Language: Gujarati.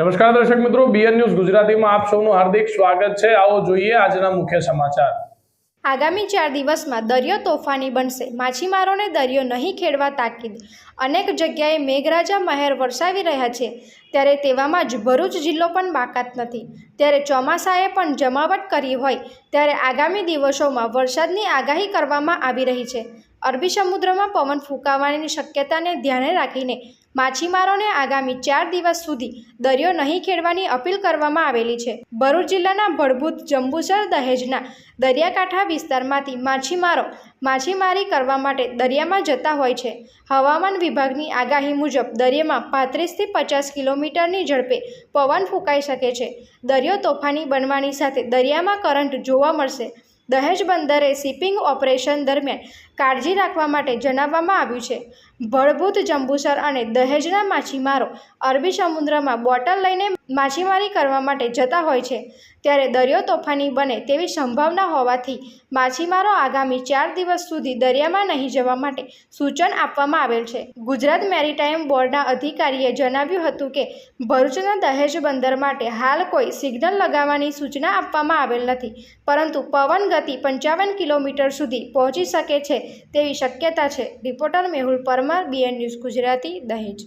નમસ્કાર દર્શક મિત્રો બીએન ન્યૂઝ ગુજરાતીમાં આપ સૌનું હાર્દિક સ્વાગત છે. આવો જોઈએ આજના મુખ્ય સમાચાર. આગામી ચાર દિવસમાં દરિયો તોફાની બનશે. માછીમારોને દરિયો નહીં ખેડવા તાકીદ. અનેક જગ્યાએ મેઘરાજા મહેર વરસાવી રહ્યા છે. ત્યારે તેવામાં જ ભરૂચ જિલ્લો પણ બાકાત નથી. ત્યારે ચોમાસાએ પણ જમાવટ કરી હોય, ત્યારે આગામી દિવસોમાં વરસાદની આગાહી કરવામાં આવી રહી છે. અરબી સમુદ્રમાં પવન ફૂંકાવાની શક્યતાને ધ્યાને રાખીને માછીમારોને આગામી ચાર દિવસ સુધી દરિયો નહીં ખેડવાની અપીલ કરવામાં આવેલી છે. ભરૂચ જિલ્લાના ભડભૂત જંબુસર દહેજના દરિયાકાંઠા વિસ્તારમાંથી માછીમારો માછીમારી કરવા માટે દરિયામાં જતા હોય છે. હવામાન વિભાગની આગાહી મુજબ દરિયામાં પાંત્રીસથી પચાસ કિલોમીટરની ઝડપે પવન ફૂંકાઈ શકે છે. દરિયો તોફાની બનવાની સાથે દરિયામાં કરંટ જોવા મળશે. દહેજ બંદરે શિપિંગ ઓપરેશન દરમિયાન કાળજી રાખવા માટે જણાવવામાં આવ્યું છે. ભળભૂત જંબુસર અને દહેજના માછીમારો અરબી સમુદ્રમાં બોટલ લઈને માછીમારી કરવા માટે જતા હોય છે. ત્યારે દરિયો તોફાની બને તેવી સંભાવના હોવાથી માછીમારો આગામી ચાર દિવસ સુધી દરિયામાં નહીં જવા માટે સૂચન આપવામાં આવેલ છે. ગુજરાત મેરીટાઈમ બોર્ડના અધિકારીએ જણાવ્યું હતું કે, ભરૂચના દહેજ બંદર માટે હાલ કોઈ સિગ્નલ લગાવવાની સૂચના આપવામાં આવેલ નથી, પરંતુ પવન ગતિ પંચાવન કિલોમીટર સુધી પહોંચી શકે છે. તેવી શક્યતા છે. Reporter Mehul Parmar BN news Gujarati Dahej.